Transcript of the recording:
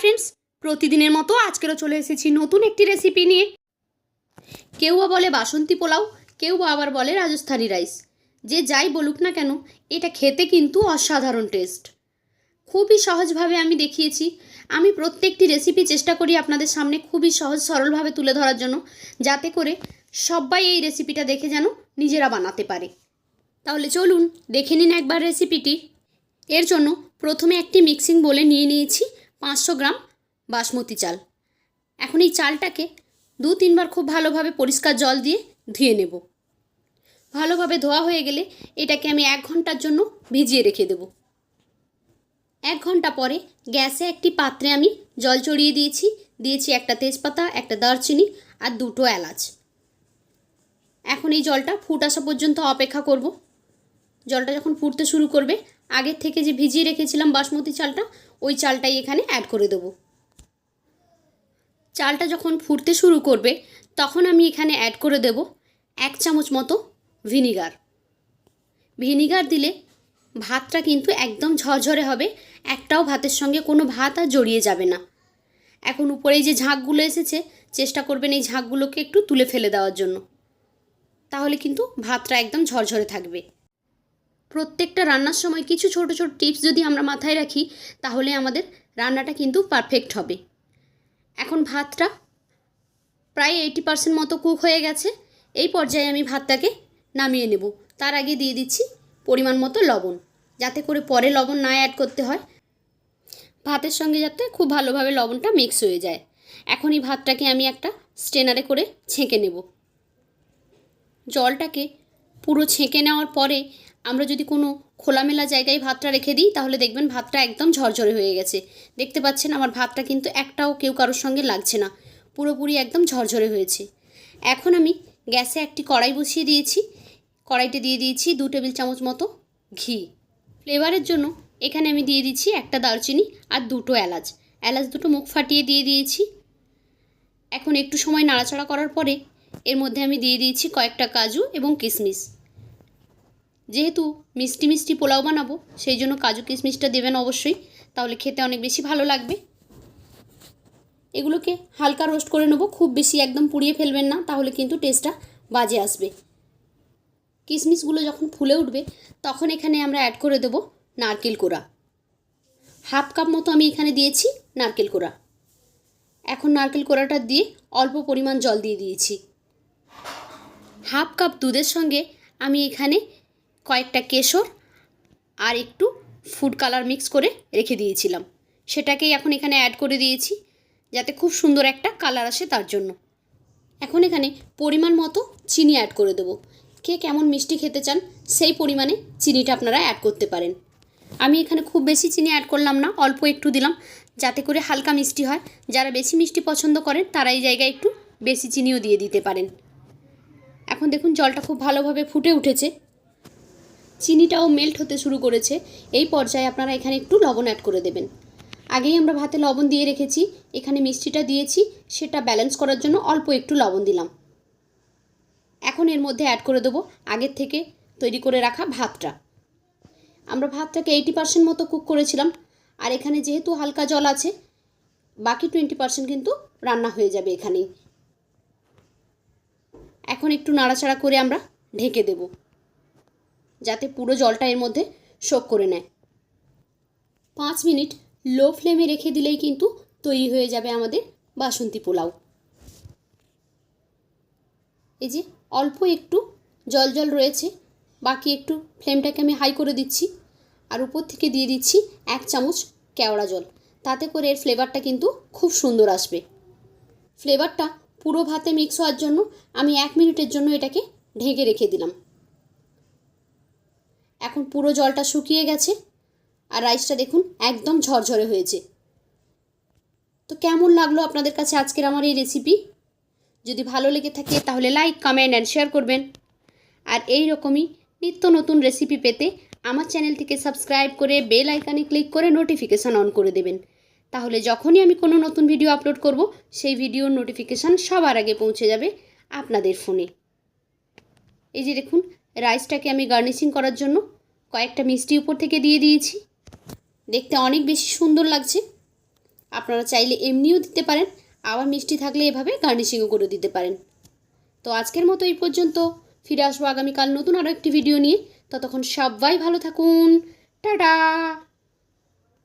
Friends প্রতিদিনের মতো আজকেরও চলে এসেছি নতুন একটি রেসিপি নিয়ে। কেউ বলে বাসন্তী পোলাও, কেউ আবার বলে রাজস্থানি রাইস যে যাই বলুক না কেন, এটা খেতে কিন্তু অসাধারণ টেস্ট খুবই সহজভাবে আমি দেখিয়েছি। আমি প্রত্যেকটি রেসিপি চেষ্টা করি আপনাদের সামনে খুবই সহজ সরলভাবে তুলে ধরার জন্য, যাতে করে সবাই এই রেসিপিটা দেখে যেন নিজেরা বানাতে পারে। তাহলে চলুন, দেখে নিন একবার রেসিপিটি এর জন্য প্রথমে একটি মিক্সিং বলে নিয়ে নিয়েছি। পাঁচশো গ্রাম বাসমতি চাল। এখন এই চালটাকে দু তিনবার খুব ভালোভাবে পরিষ্কার জল দিয়ে ধুয়ে নেব। ভালোভাবে ধোয়া হয়ে গেলে এটাকে আমি এক ঘণ্টার জন্য ভিজিয়ে রেখে দেব। এক ঘণ্টা পরে গ্যাসে একটি পাত্রে আমি জল চড়িয়ে দিয়েছি। দিয়েছি একটা তেজপাতা, একটা দারচিনি আর দুটো এলাচ। এখন এই জলটা ফুট আসা পর্যন্ত অপেক্ষা করব। জলটা যখন ফুটতে শুরু করবে আগের থেকে যে ভিজিয়ে রেখেছিলাম বাসমতি চালটা, ওই চালটাই এখানে অ্যাড করে দেব। চালটা যখন ফুটতে শুরু করবে, তখন আমি এখানে অ্যাড করে দেব এক চামচ মতো ভিনিগার। ভিনিগার দিলে ভাতটা কিন্তু একদম ঝরঝরে হবে, একটাও ভাতের সঙ্গে কোনো ভাত আর জড়িয়ে যাবে না। এখন উপরে এই যে ঝাঁকগুলো এসেছে, চেষ্টা করবেন এই ঝাঁকগুলোকে একটু তুলে ফেলে দেওয়ার জন্য। তাহলে কিন্তু ভাতটা একদম ঝরঝরে থাকবে। প্রত্যেকটা রান্নার সময় কিছু ছোট ছোট টিপস যদি আমরা মাথায় রাখি, তাহলে আমাদের রান্নাটা কিন্তু পারফেক্ট হবে। এখন ভাতটা প্রায় এইটি পার্সেন্ট মতো কুক হয়ে গেছে। এই পর্যায়ে আমি ভাতটাকে নামিয়ে নেব। তার আগে দিয়ে দিচ্ছি পরিমাণ মতো লবণ, যাতে করে পরে লবণ না অ্যাড করতে হয়। ভাতের সঙ্গে যাতে খুব ভালোভাবে লবণটা মিক্স হয়ে যায়। এখন এই ভাতটাকে আমি একটা স্টেনারে করে ছেঁকে নেব। জলটাকে পুরো ছেঁকে নেওয়ার পরে আমরা যদি কোনো খোলামেলা জায়গায় ভাতটা রেখে দিই, তাহলে দেখবেন ভাতটা একদম ঝরঝরে হয়ে গেছে। দেখতে পাচ্ছেন আমার ভাতটা কিন্তু একটাও কেউ কারোর সঙ্গে লাগছে না। পুরোপুরি একদম ঝরঝরে হয়েছে। এখন আমি গ্যাসে একটি কড়াই বসিয়ে দিয়েছি। কড়াইতে দিয়ে দিয়েছি দু টেবিল চামচ মতো ঘি। ফ্লেভারের জন্য এখানে আমি দিয়ে দিচ্ছি একটা দারচিনি আর দুটো এলাচ। এলাচ দুটো মুখ ফাটিয়ে দিয়ে দিয়েছি। এখন একটু সময় নাড়াচাড়া করার পরে এর মধ্যে আমি দিয়ে দিয়েছি কয়েকটা কাজু এবং কিশমিশ যেহেতু মিষ্টি মিষ্টি পোলাও বানাবো, সেই জন্য কাজু কিশমিশটা দেবেন অবশ্যই। তাহলে খেতে অনেক বেশি ভালো লাগবে। এগুলোকে হালকা রোস্ট করে নেব, খুব বেশি একদম পুড়িয়ে ফেলবেন না, তাহলে কিন্তু টেস্টটা বাজে আসবে। কিশমিশগুলো যখন ফুলে উঠবে, তখন এখানে আমরা অ্যাড করে দেবো নারকেল কোড়া। হাফ কাপ মতো আমি এখানে দিয়েছি নারকেল কোড়া। এখন নারকেল কোড়াটা দিয়ে অল্প পরিমাণ জল দিয়ে দিয়েছি। হাফ কাপ দুধের সঙ্গে আমি এখানে কয়েকটা কেশর আর একটু ফুড কালার মিক্স করে রেখে দিয়েছিলাম। সেটাকেই এখন এখানে অ্যাড করে দিয়েছি, যাতে খুব সুন্দর একটা কালার আসে তার জন্য। এখন এখানে পরিমাণ মতো চিনি অ্যাড করে দেবো। কে কেমন মিষ্টি খেতে চান, সেই পরিমাণে চিনিটা আপনারা অ্যাড করতে পারেন। আমি এখানে খুব বেশি চিনি অ্যাড করলাম না, অল্প একটু দিলাম, যাতে করে হালকা মিষ্টি হয়। যারা বেশি মিষ্টি পছন্দ করেন, তারা এই জায়গায় একটু বেশি চিনিও দিয়ে দিতে পারেন। এখন দেখুন, জলটা খুব ভালোভাবে ফুটে উঠেছে। চিনিটাও মেল্ট হতে শুরু করেছে। এই পর্যায়ে আপনারা এখানে একটু লবণ অ্যাড করে দেবেন। আগেই আমরা ভাতে লবণ দিয়ে রেখেছি। এখানে মিষ্টিটা দিয়েছি। সেটা ব্যালেন্স করার জন্য অল্প একটু লবণ দিলাম। এখন এর মধ্যে অ্যাড করে দেবো আগের থেকে তৈরি করে রাখা ভাতটা। আমরা ভাতটাকে এইটি পার্সেন্ট মতো কুক করেছিলাম। আর এখানে যেহেতু হালকা জল আছে, বাকি টোয়েন্টি পার্সেন্ট কিন্তু রান্না হয়ে যাবে এখানেই। এখন একটু নাড়াচাড়া করে আমরা ঢেকে দেব। যাতে পুরো জলটা এর মধ্যে শোক করে নেয়। পাঁচ মিনিট লো ফ্লেমে রেখে দিলেই কিন্তু তৈরি হয়ে যাবে আমাদের বাসন্তী পোলাও। এই যে অল্প একটু জল জল রয়েছে, বাকি একটু ফ্লেমটাকে আমি হাই করে দিচ্ছি আর উপর থেকে দিয়ে দিচ্ছি এক চামচ কেওড়া জল। তাতে করে এর ফ্লেভারটা কিন্তু খুব সুন্দর আসবে। ফ্লেভারটা পুরো ভাতে মিক্স হওয়ার জন্য আমি এক মিনিটের জন্য এটাকে ঢেকে রেখে দিলাম। এখন পুরো জলটা শুকিয়ে গেছে আর রাইসটা দেখুন একদম ঝরঝরে হয়েছে। তো কেমন লাগল আপনাদের কাছে আজকের আমার এই রেসিপি যদি ভালো লেগে থাকে তাহলে লাইক কমেন্ট অ্যান্ড শেয়ার করবেন। আর এই রকমই নিত্য নতুন রেসিপি পেতে আমার চ্যানেলটিকে সাবস্ক্রাইব করে বেল আইকানে ক্লিক করে নোটিফিকেশান অন করে দেবেন। তাহলে যখনই আমি কোনো নতুন ভিডিও আপলোড করব, সেই ভিডিওর নোটিফিকেশান সবার আগে পৌঁছে যাবে আপনাদের ফোনে এই যে দেখুন রাইসটাকে আমি গার্নিশিং করার জন্য কয়েকটা মিষ্টি উপর থেকে দিয়ে দিয়েছি। দেখতে অনেক বেশি সুন্দর লাগছে। আপনারা চাইলে এমনিও দিতে পারেন, আবার মিষ্টি থাকলে এভাবে গার্নিশিংও করে দিতে পারেন। তো আজকের মতো এই পর্যন্ত। ফিরে আসব আগামীকাল নতুন আরও একটি ভিডিও নিয়ে। ততক্ষণ সবাই ভালো থাকুন। টাটা!